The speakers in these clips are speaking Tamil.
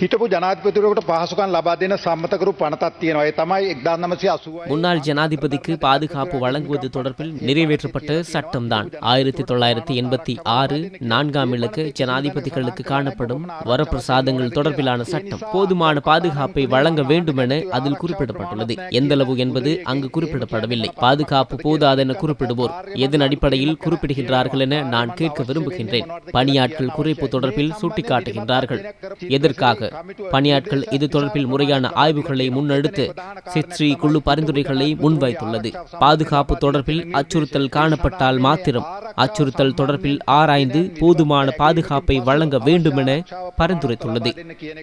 හිටපු ජනාධිපතිවරකට පහසුකම් ලබා දෙන සම්මතකරු පනතක් තියෙනවා. ඒ තමයි 1980 முன்னாள் ஜனாதிபதிக்கு பாதுகாப்பு வழங்குவது தொடர்பில் நிறைவேற்றப்பட்ட சட்டம்தான் ஆயிரத்தி தொள்ளாயிரத்தி எண்பத்தி ஆறு நான்காம் இலக்கு ஜனாதிபதிகளுக்கு காணப்படும் வரப்பிரசாதங்கள் தொடர்பிலான சட்டம் போதுமான பாதுகாப்பை வழங்க வேண்டும் என அதில் குறிப்பிடப்பட்டுள்ளது எந்தளவு என்பது அங்கு குறிப்பிடப்படவில்லை பாதுகாப்பு போதாதென குறிப்பிடுவோர் எதன் அடிப்படையில் குறிப்பிடுகின்றார்கள் என நான் கேட்க விரும்புகின்றேன் பணியாட்கள் குறைப்பு தொடர்பில் சுட்டிக்காட்டுகின்றார்கள் எதற்காக பணியாட்கள் இது தொடர்பில் முறையான ஆய்வுகளை முன்னெடுத்து சித்ரி குழு பரிந்துரைகளை முன்வைத்துள்ளது. பாதுகாப்பு தொடர்பில் அச்சுறுத்தல் காணப்பட்டால் மாத்திரம் அச்சுறுத்தல் தொடர்பில் ஆராய்ந்து போதுமான பாதுகாப்பை வழங்க வேண்டும் என பரிந்துரைத்துள்ளது.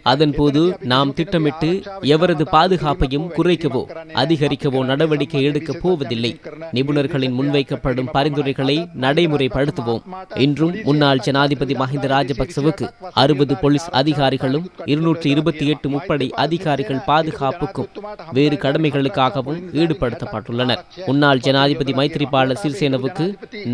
அதன்போது நாம் திட்டமிட்டு எவரது பாதுகாப்பையும் குறைக்கவோ அதிகரிக்கவோ நடவடிக்கை எடுக்கப் போவதில்லை. நிபுணர்களின் முன்வைக்கப்படும் பரிந்துரைகளை நடைமுறைப்படுத்துவோம். இன்றும் முன்னாள் ஜனாதிபதி மஹிந்த ராஜபக்சவுக்கு அறுபது போலீஸ் அதிகாரிகளும் இருநூற்றி இருபத்தி எட்டு முப்படை அதிகாரிகள் பாதுகாப்புக்கும் வேறு கடமைகளுக்காகவும் ஈடுபடுத்தப்பட்டுள்ளனர். முன்னாள் ஜனாதிபதி மைத்திரிபால சிறிசேனவுக்கு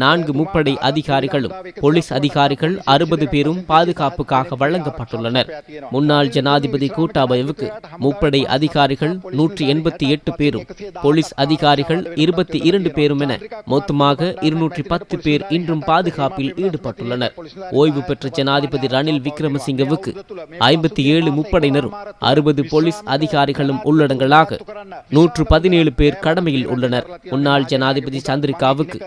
நான்கு முப்படை அதிகாரிகளும் போலீஸ் அதிகாரிகள் அறுபது பேரும் பாதுகாப்புக்காக வழங்கப்பட்டுள்ளனர். முன்னாள் ஜனாதிபதி கூட்டாபயவுக்கு முப்படை அதிகாரிகள் நூற்றி எண்பத்தி எட்டு பேரும் போலீஸ் அதிகாரிகள் இருபத்தி இரண்டு பேரும் என மொத்தமாக இருநூற்றி பத்து பேர் இன்றும் பாதுகாப்பில் ஈடுபட்டுள்ளனர். ஓய்வு பெற்ற ஜனாதிபதி ரணில் விக்ரமசிங்கவுக்கு ஐம்பத்தி ஏழு முப்படையினரும் அறுபது போலீஸ் அதிகாரிகளும் உள்ளடங்களாக நூற்று பதினேழு பேர் கடமையில் உள்ளனர். முன்னாள் ஜனாதிபதி சந்திரிகாவுக்கு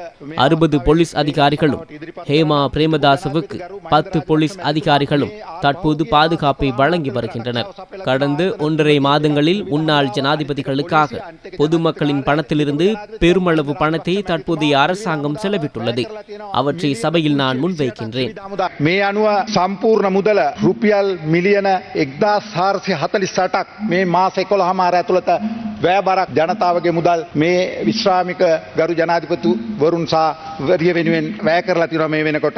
அறுபது போலீஸ் அதிகாரிகளும் ஹேமா பிரேமதாசவுக்கு பத்து போலீஸ் அதிகாரிகளும் தற்போது பாதுகாப்பை வழங்கி வருகின்றனர். கடந்த ஒன்றரை மாதங்களில் முன்னாள் ஜனாதிபதிகளுக்காக பொதுமக்களின் பணத்திலிருந்து பெருமளவு பணத்தை தற்போதைய அரசாங்கம் செலவிட்டுள்ளது. அவற்றை சபையில் நான் முன்வைக்கின்றேன். மே ருபியால் மில்லியன එක්දා සාර්සය හතලි සටක් මේ මාස එකොළ හමාර ඇතුළත වෑබරක් ජනතාවගේ මුදල් මේ විශ්‍රාමික ගරු ජනාධිපතු වරුන්සා වරිය වෙනුවෙන් වැෑ කරලා තිර මේ වෙනකොට.